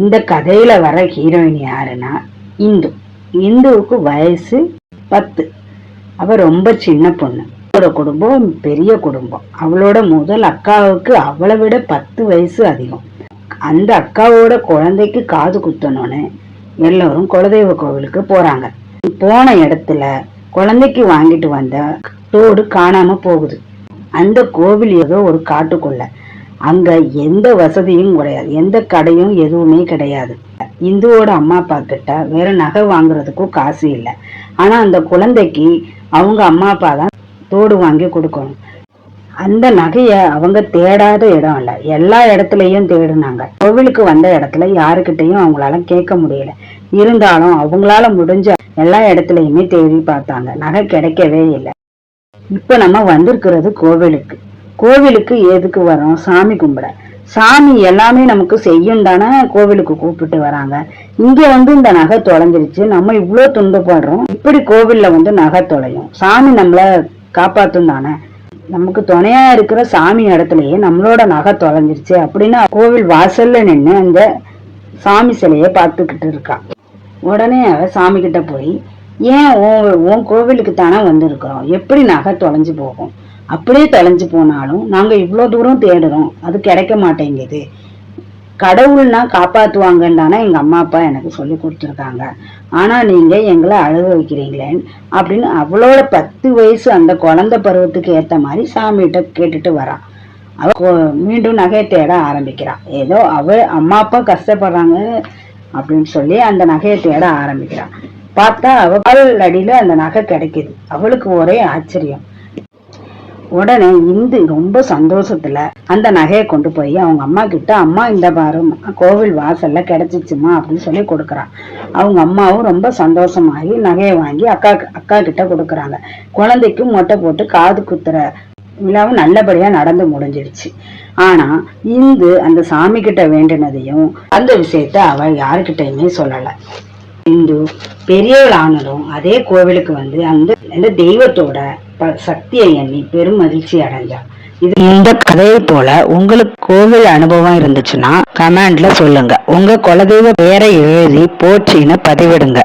இந்த கதையில வர ஹீரோயின் யாருன்னா இந்து. இந்துவுக்கு வயசு பத்து. அவ ரொம்ப சின்ன பொண்ணு. அவளோட குடும்பம் பெரிய குடும்பம். அவளோட முதல் அக்காவுக்கு அவளை விட பத்து வயசு அதிகம். அந்த அக்காவோட குழந்தைக்கு காது குத்தணும்னு எல்லோரும் குலதெய்வ கோவிலுக்கு போறாங்க. போன இடத்துல குழந்தைக்கு வாங்கிட்டு வந்த தோடு காணாம போகுது. அந்த கோவில் ஏதோ ஒரு காட்டுக்குள்ள. அங்க எந்த வசதியும் கிடையாது. எந்த கடையும் எதுவுமே கிடையாது. இந்துவோட அம்மா அப்பா கிட்ட வேற நகை வாங்குறதுக்கும் காசு இல்லை. ஆனா அந்த குழந்தைக்கு அவங்க அம்மா அப்பா தான் தோடு வாங்கி கொடுக்கணும். அந்த நகைய அவங்க தேடாத இடம் இல்ல. எல்லா இடத்துலயும் தேடுனாங்க. கோவிலுக்கு வந்த இடத்துல யாருக்கிட்டையும் அவங்களால கேட்க முடியல. இருந்தாலும் அவங்களால முடிஞ்ச எல்லா இடத்துலயுமே தேடி பார்த்தாங்க. நகை கிடைக்கவே இல்லை. இப்ப நம்ம வந்திருக்கிறது கோவிலுக்கு. கோவிலுக்கு எதுக்கு வரோம்? சாமி கும்பிட. சாமி எல்லாமே நமக்கு செய்யும் தானே கோவிலுக்கு கூப்பிட்டு வராங்க. இங்க வந்து இந்த நகை தொலைஞ்சிருச்சு. நம்ம இவ்வளோ துன்பப்படுறோம். இப்படி கோவில்ல வந்து நகை தொலையும். சாமி நம்மள காப்பாத்தும் தானே. நமக்கு துணையா இருக்கிற சாமி இடத்துலயே நம்மளோட நகை தொலைஞ்சிருச்சு அப்படின்னு கோவில் வாசல்ல நின்று அந்த சாமி சிலையை பார்த்துக்கிட்டு இருக்கா. உடனே அவ சாமி கிட்ட போய் ஏன் உன் உன் கோவிலுக்கு தானே வந்திருக்கிறோம்? எப்படி நகை தொலைஞ்சு போகும்? அப்படியே தொலைஞ்சு போனாலும் நாங்கள் இவ்வளோ தூரம் தேடுறோம். அது கிடைக்க மாட்டேங்குது. கடவுள்னா காப்பாற்றுவாங்கன்னு தானே எங்கள் அம்மா அப்பா எனக்கு சொல்லி கொடுத்துருக்காங்க. ஆனால் நீங்கள் எங்களை அழுக வைக்கிறீங்களே அப்படின்னு அவளோட பத்து வயசு அந்த குழந்தை பருவத்துக்கு ஏற்ற மாதிரி சாமிகிட்ட கேட்டுட்டு வரான் அவ மீண்டும் நகையை தேட ஆரம்பிக்கிறான் ஏதோ அவ அம்மா அப்பா கஷ்டப்படுறாங்க அப்படின்னு சொல்லி அந்த நகையை தேட ஆரம்பிக்கிறான் பார்த்தா அவள் அடியில் அந்த நகை கிடைக்குது. அவளுக்கு ஒரே ஆச்சரியம். உடனே இந்து ரொம்ப சந்தோஷத்துல அந்த நகையை கொண்டு போய் அவங்க அம்மா கிட்ட அம்மா இந்த பாரு கோவில் வாசல்ல கிடைச்சிச்சுமா? அப்படின்னு சொல்லி கொடுக்குறான் அவங்க அம்மாவும் ரொம்ப சந்தோஷமாகி நகையை வாங்கி அக்கா அக்கா கிட்ட கொடுக்குறாங்க. குழந்தைக்கும் மொட்டை போட்டு காது குத்துற விழாவும் நல்லபடியா நடந்து முடிஞ்சிருச்சு. ஆனா இந்து அந்த சாமி கிட்ட வேண்டினதையும் அந்த விஷயத்த அவ யாருக்கிட்டையுமே சொல்லல. இந்து பெரியவள் ஆனதும் அதே கோவிலுக்கு வந்து அந்த அந்த தெய்வத்தோட ப- சக்தியை எண்ணி பெரும் மகிழ்ச்சி அடைஞ்சா இது இந்த கதையை போல உங்களுக்கு கோவில் அனுபவம் இருந்துச்சுன்னா கமெண்ட்ல சொல்லுங்க. உங்க குலதெய்வ பேரை எழுதி போற்றின்னு பதிவிடுங்க.